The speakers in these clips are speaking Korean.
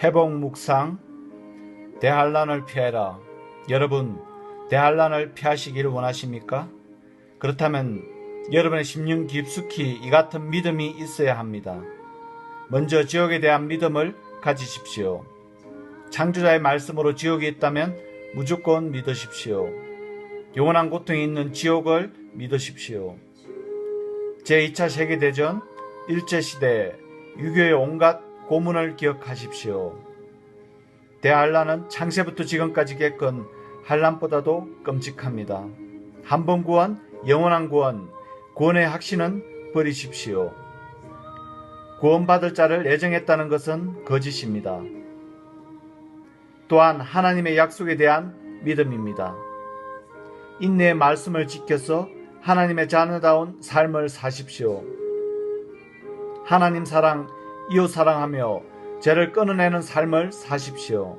회복 묵상 대한란을 피해라. 여러분 대한란을 피하시기를 원하십니까? 그렇다면 여러분의 심령 깊숙이 이 같은 믿음이 있어야 합니다. 먼저 지옥에 대한 믿음을 가지십시오. 창조자의 말씀으로 지옥이 있다면 무조건 믿으십시오. 영원한 고통이 있는 지옥을 믿으십시오. 제2차 세계대전, 일제시대, 유교의 온갖 고문을 기억하십시오. 대한란은 창세부터 지금까지 겪은 한란보다도 끔찍합니다. 한 번 구원, 영원한 구원, 구원의 확신은 버리십시오. 구원받을 자를 애정했다는 것은 거짓입니다. 또한 하나님의 약속에 대한 믿음입니다. 인내의 말씀을 지켜서 하나님의 자녀다운 삶을 사십시오. 하나님 사랑, 이웃 사랑하며 죄를 끊어내는 삶을 사십시오.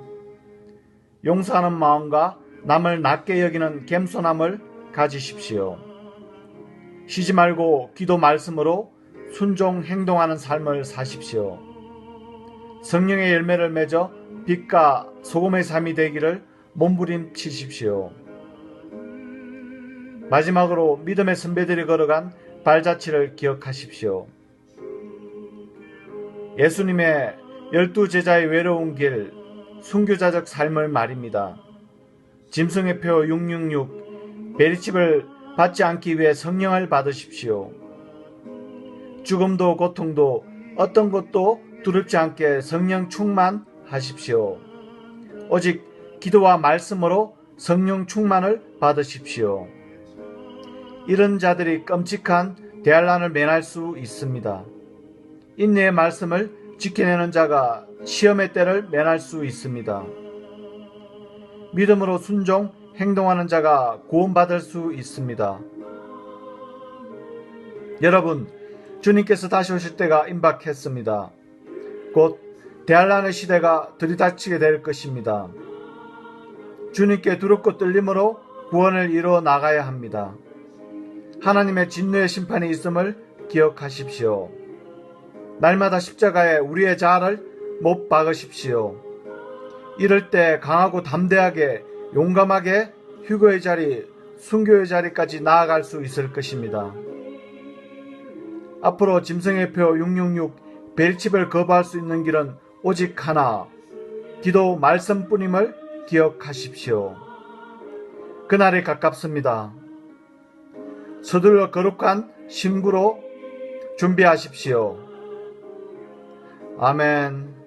용서하는 마음과 남을 낮게 여기는 겸손함을 가지십시오. 쉬지 말고 기도 말씀으로 순종 행동하는 삶을 사십시오. 성령의 열매를 맺어 빛과 소금의 삶이 되기를 몸부림치십시오. 마지막으로 믿음의 선배들이 걸어간 발자취를 기억하십시오. 예수님의 열두 제자의 외로운 길, 순교자적 삶을 말입니다. 짐승의 표 666, 베리칩을 받지 않기 위해 성령을 받으십시오. 죽음도 고통도 어떤 것도 두렵지 않게 성령 충만하십시오. 오직 기도와 말씀으로 성령 충만을 받으십시오. 이런 자들이 끔찍한 대환란을 면할 수 있습니다. 인내의 말씀을 지켜내는 자가 시험의 때를 면할 수 있습니다. 믿음으로 순종, 행동하는 자가 구원받을 수 있습니다. 여러분, 주님께서 다시 오실 때가 임박했습니다. 곧 대한란의 시대가 들이닥치게 될 것입니다. 주님께 두렵고 떨림으로 구원을 이루어 나가야 합니다. 하나님의 진노의 심판이 있음을 기억하십시오. 날마다 십자가에 우리의 자아를 못 박으십시오. 이럴 때 강하고 담대하게 용감하게 휴거의 자리, 순교의 자리까지 나아갈 수 있을 것입니다. 앞으로 짐승의 표 666 벨칩을 거부할 수 있는 길은 오직 하나, 기도 말씀뿐임을 기억하십시오. 그날이 가깝습니다. 서둘러 거룩한 신부로 준비하십시오. 아멘.